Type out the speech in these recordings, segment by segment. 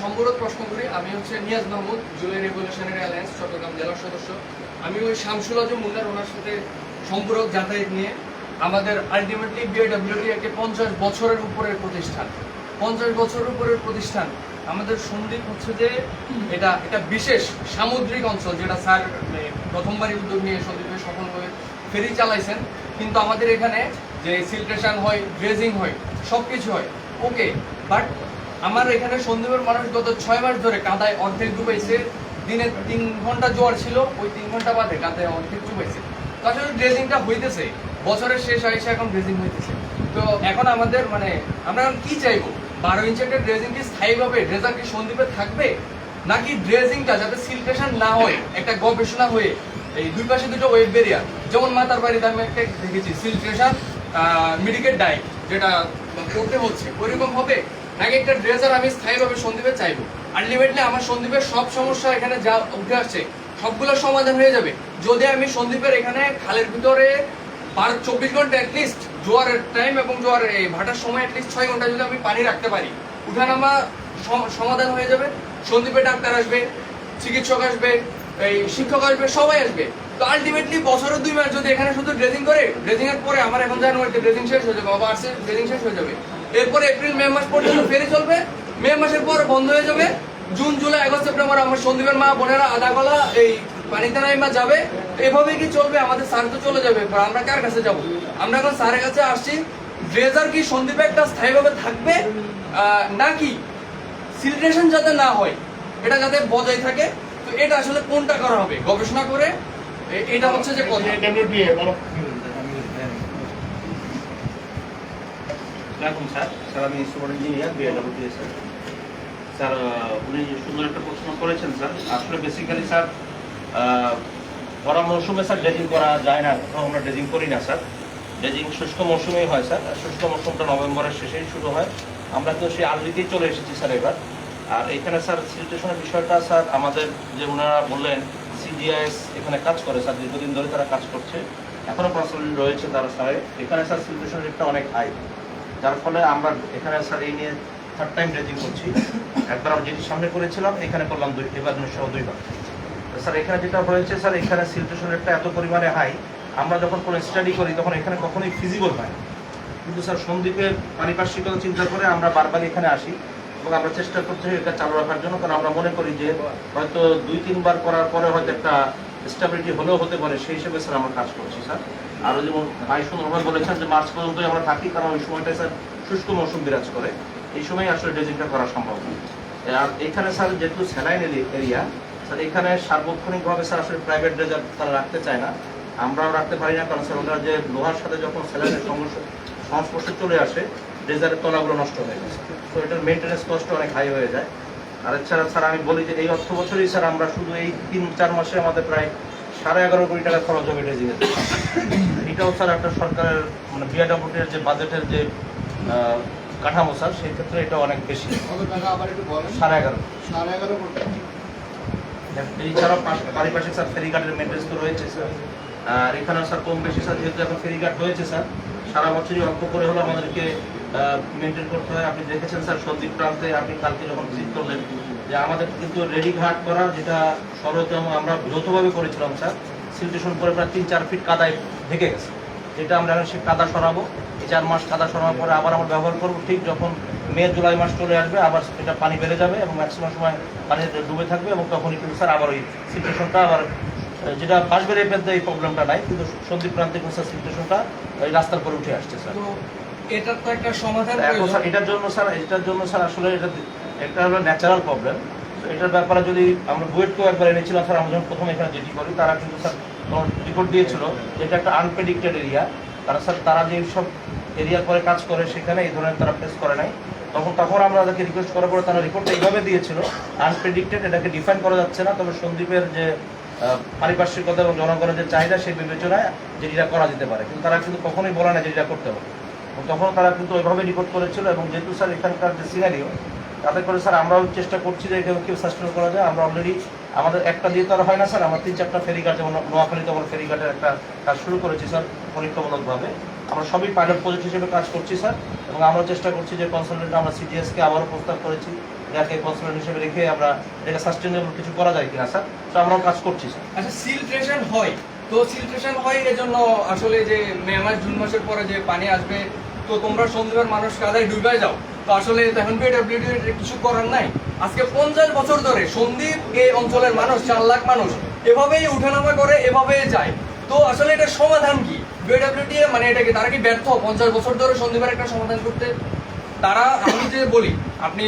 সম্পূরক প্রশ্ন করি। আমি হচ্ছে Niaz Mahmud, July revolutionary alliance Chattogram জেলার সদস্য। আমি ওই শামসুল আজম মুন্নার ওনার সাথে সম্পূরক যাতায়াত নিয়ে আমাদের আলটিমেটলি বিএডব্লিউটি একটি পঞ্চাশ বছরের উপরের প্রতিষ্ঠান। পঞ্চাশ বছরের উপরের প্রতিষ্ঠান। আমাদের সন্দীপ হচ্ছে যে এটা এটা বিশেষ সামুদ্রিক অঞ্চল, যেটা স্যার প্রথমবারই উদ্যোগ নিয়ে সন্দীপে সফলভাবে ফেরি চালাইছেন। কিন্তু আমাদের এখানে যে সিলট্রেশন হয় ড্রেজিং হয় সব কিছু হয়। ওকে বাট আমার এখানে সন্দীপের মানুষ গত ছয় মাস ধরে কাদায় অর্ধেক ডুবেছে। দিনে তিন ঘণ্টা জোয়ার ছিল, ওই তিন ঘণ্টা বাদে কাদায় অর্ধেক ডুবেছে। তো আসলে ড্রেজিংটা হইতেছে, বছরের শেষ আইসে এখন ড্রেজিং হইতেছে। তো এখন আমাদের মানে আমরা এখন কি চাইব? বারো ইঞ্চি একটা ড্রেজিং কি স্থায়ীভাবে ড্রেজার কি সন্দীপে থাকবে? নাকি ড্রেজিংটা যাতে সিলটেশন না হয়, একটা গবেষণা হয়ে এই দুই পাশে দুটো ওয়েব বেরিয়ার যেমন মাতার বাড়িতে আমি একটা দেখেছি সিলট্রেশন মিডিকেট ডাই যেটা করতে হচ্ছে, ওইরকম হবে? নাকি একটা ড্রেজার আমি স্থায়ীভাবে সন্দীপে চাইব। আলটিমেটলি আমার সন্দীপের সব সমস্যা এখানে যা উঠে আসছে সবগুলোর সমাধান হয়ে যাবে। যদি আমি সন্দীপের এখানে খালের ভিতরে বারো চব্বিশ ঘণ্টা অ্যাটলিস্ট জোয়ারের টাইম এবং জোয়ার এই ভাটার সময় অ্যাটলিস্ট ছয় ঘণ্টা যদি আমি পানি রাখতে পারি, উঠানামা সম- সমাধান হয়ে যাবে। সন্দীপে ডাক্তার আসবে, চিকিৎসক আসবে, এই শিক্ষক আসবে, সবাই আসবে। তো আলটিমেটলি বছরের দুই মাস যদি এখানে শুধু ড্রেসিং করে ড্রেজিং এর পরে আমার এখন জানুয়ারিতে ড্রেসিং শেষ হয়ে যাবে আসছে ড্রেজিং শেষ হয়ে যাবে। এরপরে এপ্রিল, মে মাস পর্যন্ত ফেরি চলবে। মে মাসের পর বন্ধ হয়ে যাবে। জুন, জুলাই, আগস্ট, সেপ্টেম্বর আমার সন্দীপের মা, বোনেরা আদা গলা এই পানিতে নাইমা যাবে। এভাবে কি চলবে? আমাদের স্যার তো চলে যাবে। এরপর আমরা কার কাছে যাব? আমরা এখন স্যারের কাছে আসছি। ড্রেজার কি সন্দীপে একটা স্থায়ীভাবে থাকবে? নাকি সিলট্রেশন যাতে না হয়, এটা যাতে বজায় থাকে। তো এটা আসলে কোনটা করা হবে? গবেষণা করে। এটা হচ্ছে যে কথা। আসসালামাইকুম স্যার। স্যার, আমি সুপার ইঞ্জিনিয়ার স্যার স্যার উনি সুন্দর একটা প্রশ্ন করেছেন স্যার। আসলে বেসিক্যালি স্যার স্যার ড্রেজিং করা যায় না আমরা ড্রেজিং করি না স্যার। ড্রেজিং শুষ্ক হয় স্যার। শুষ্ক নভেম্বরের শেষেই শুরু হয়। আমরা তো সেই আর্লিতেই চলে এসেছি স্যার এবার। আর এখানে স্যার সিচুয়েশনের বিষয়টা স্যার, আমাদের যে ওনারা বললেন সিজিআইএস এখানে কাজ করে স্যার, দীর্ঘদিন ধরে তারা কাজ করছে। এখনও কনসালটেন্ট রয়েছে তারা স্যার এখানে স্যার সিচুয়েশন রেটটা অনেক হাই যার ফলে আমরা এখানে স্যার এই নিয়ে থার্ড টাইম ড্রেজিং করছি। একবার আমরা যেটি সামনে করেছিলাম, এখানে করলাম দুই, এবার সহ দুইবার। স্যার, এখানে যেটা হয়েছে, স্যার, এখানে সিলটেশন রেটটা এত পরিমাণে হাই আমরা যখন কোনো স্টাডি করি, তখন এখানে কখনোই ফিজিবল হয় কিন্তু স্যার, সন্দীপের পারিপার্শ্বিকতা চিন্তা করে আমরা বারবার এখানে আসি এবং আমরা চেষ্টা করছি এটা চালু রাখার জন্য, কারণ আমরা মনে করি যে হয়তো দুই, তিনবার করার পরে হয়তো একটা স্টেবিলিটি হলেও হতে পারে, সেই হিসেবে স্যার আমরা কাজ করছি, স্যার। আরও যেমন ভাই সুন্দরভাবে বলেছেন যে মার্চ পর্যন্তই আমরা থাকি, কারণ ওই সময়টা স্যার শুষ্ক মৌসুম বিরাজ করে। এই সময় আসলে ড্রেজিংটা করা সম্ভব না। আর এখানে স্যার যেহেতু স্যালাইন এরিয়া, স্যার এখানে সার্বক্ষণিকভাবে স্যার আসলে প্রাইভেট ড্রেজার তারা রাখতে চায় না। আমরাও রাখতে পারি না, কারণ স্যার ওনারা যে লোহার সাথে যখন স্যালাইনের সংস্পর্শে চলে আসে ড্রেজারের তলাগুলো নষ্ট হয়ে যায়। তো এটার মেনটেন্যান্স কষ্ট অনেক হাই হয়ে যায়। আর এছাড়া স্যার আমি বলি যে এই অর্থ বছরই স্যার আমরা শুধু এই তিন চার মাসে আমাদের প্রায় সাড়ে এগারো কোটি টাকা খরচ হবে ড্রেজিংয়ে এটাও স্যার একটা সরকারের মানে বিআরডব্লিউটির যে বাজেটের যে কাঠামো স্যার সেই ক্ষেত্রে এটা অনেক বেশি। সাড়ে এগারো। সাড়ে এগারো কোটি। এছাড়াও পারিপার্শ্বিক স্যার ফেরিঘাটের মেনটেন্স তো রয়েছে স্যার। আর এখানেও স্যার কম বেশি স্যার যেহেতু এখন ফেরিঘাট রয়েছে স্যার সারা বছরই অল্প করে হলে আমাদেরকে মেনটেন করতে হয়। আপনি দেখেছেন স্যার সন্দীপ প্রান্তে আপনি কালকে যখন ভিজিট করলেন যে আমাদের কিন্তু রেডি ঘাট করা যেটা সর্বতম আমরা যৌথভাবে করেছিলাম স্যার সিলটেশন করে প্রায় তিন চার ফিট কাদায় ঢেকে গেছে। যেটা আমরা এখন সে কাদা সরাবো। এই চার মাস কাদা সরানোর পরে আবার আমরা ব্যবহার করব। ঠিক যখন মে জুলাই মাস চলে আসবে আবার এটা পানি বেড়ে যাবে এবং ম্যাক্সিমাম সময় পানি ডুবে থাকবে এবং তখনই কিন্তু স্যার আবার ওই সিচুয়েশনটা আবার যেটা বাঁশবেড়ে এপেতে এই প্রবলেমটা নাই কিন্তু সন্দীপ প্রান্তে স্যার সিচুয়েশনটা ওই রাস্তার পরে উঠে আসছে স্যার এটার তো একটা সমাধান এটার জন্য স্যার এটার জন্য স্যার আসলে এটা একটা হলো ন্যাচারাল প্রবলেম এটার ব্যাপারে যদি আমরা বুয়েটকেও একবার এনেছিলাম স্যার আমরা যখন প্রথম এখানে যেটি করি, তারা কিন্তু স্যার রিপোর্ট দিয়েছিল এটা একটা আনপ্রেডিক্টেড এরিয়া তারা স্যার, তারা যে সব এরিয়া করে কাজ করে, সেখানে এই ধরনের তারা ফেস করে নাই। তখন তখন আমরা তাদেরকে রিকোয়েস্ট করার পরে তারা রিপোর্টটা এইভাবে দিয়েছিল আনপ্রেডিক্টেড এটাকে ডিফাইন করা যাচ্ছে না। তবে সন্দীপের যে পারিপার্শ্বিকতা এবং জনগণের যে চাহিদা, সেই বিবেচনায় যেটা করা যেতে পারে। কিন্তু তারা কিন্তু কখনোই বলে না যে এটা করতে হবে। তখন তারা কিন্তু ওইভাবে রিপোর্ট করেছিল এবং যেহেতু, স্যার, এখানকার যে সিনারিও তাতে করে স্যার আমরাও চেষ্টা করছি যে কেউ সাস্টেন করা যায়। আমরা অলরেডি আমাদের একটা দিয়ে তো আর হয় না স্যার, আমরা তিন চারটা ফেরিঘাট যেমন নোয়াখালীতে আমরা ফেরিঘাটের একটা কাজ শুরু করেছি স্যার, পরীক্ষামূলকভাবে। আমরা সবই পাইলট প্রজেক্ট হিসেবে কাজ করছি স্যার, এবং আমরা চেষ্টা করছি যে কনসালটেন্ট আমরা সিডিএসকে আবারও প্রস্তাব করেছি এটাকে কনসালটেন্ট হিসেবে রেখে আমরা এটা সাস্টেনেবল কিছু করা যায় কিনা স্যার। তো আমরাও কাজ করছি স্যার। আচ্ছা সিলট্রেশন হয়। তো সিলট্রেশন হয় এর জন্য আসলে যে মে মাস, জুন মাসের পরে যে পানি আসবে, তো তোমরা সন্ধ্যেবার মানুষ কাদায় ডুবে যাও। তো আসলে তখন বিএডব্লিউডি কিছু করার নাই। আজকে পঞ্চাশ বছর ধরে সন্দীপ এই অঞ্চলের মানুষ, চার লাখ মানুষ, এভাবেই উঠানামা করে এভাবেই যায়। তো আসলে এটা সমাধান কি? বিএডব্লিউডি মানে এটা কি? তারা কি ব্যর্থ? পঞ্চাশ বছর ধরে সন্দীপের একটা সমাধান করতে? তারা, আমি যে বলি, আপনি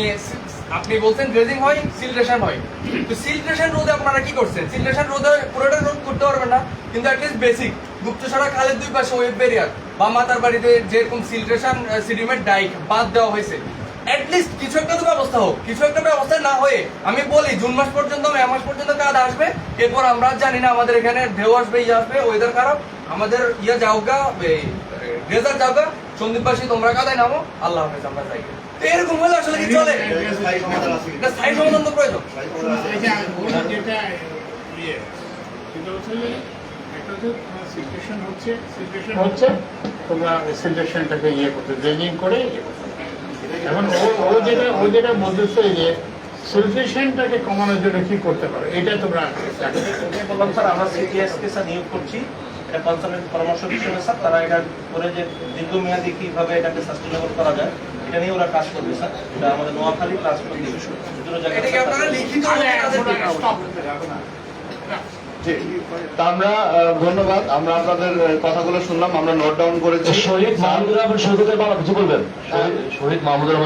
আপনি বলছেন ড্রেজিং হয় সিলট্রেশন হয়। তো সিলট্রেশন রোধে আপনারা কি করছেন? সিলট্রেশন রোধে পুরোটা রোধ করতে পারবেন না, কিন্তু অ্যাটলিস্ট বেসিক গুপ্তছড়া খালের দুই পাশে ওয়েব ব্যারিয়ার বা মাতার বাড়িতে যেরকম সিলট্রেশন সিডিমেন্ট ডাইক বাদ দেওয়া হয়েছে। অ্যাটলিস্ট কিছু একটা তো ব্যবস্থা হোক, কিছু একটা ব্যবস্থা না হয়ে আমি বলি, জুন মাস পর্যন্ত, মে মাস পর্যন্ত কাজ আসবে। এরপর আমরা জানি না আমাদের এখানে ঢেউ আসবে ইয়ে আসবে ওয়েদার খারাপ। আমাদের ইয়ে যাওগা ডেজার্ট যাওগা। সন্দীপবাসী, তোমরা কাদায় নামো। আল্লাহ হাফেজ, আমরা যাই। এরকম হলে আসলে কি চলে? স্থায়ী সমাধান তো প্রয়োজন। ইয়ে সেটা হচ্ছে যে হচ্ছে তোমার সিচুয়েশন হচ্ছে সিচুয়েশন হচ্ছে তোমরা সিচুয়েশনটাকে ইয়ে করতে ড্রেজিং করে ইয়ে এখন ও ও যেটা ও যেটা বলতেছে যে সিচুয়েশনটাকে কমানোর জন্য কি করতে পারো এটা তোমরা বললাম স্যার আমরা সিটিএস স্যার নিয়োগ করছি এটা কনসালটেন্ট পরামর্শ হিসেবে স্যার তারা এটা করে যে দীর্ঘমেয়াদী কীভাবে এটাকে সাস্টেনেবল করা যায় এটা নিয়ে ওরা কাজ করবে স্যার এটা আমাদের নোয়াখালী প্লাস দুটো জায়গায় আমরা ধন্যবাদ। আমরা আপনাদের কথাগুলো শুনলাম আমরা নোট ডাউন করেছি। শহীদ মাহমুদুর রহমান সৈকতের বাবা কিছু বলবেন? শহীদ- শহীদ মাহমুদুর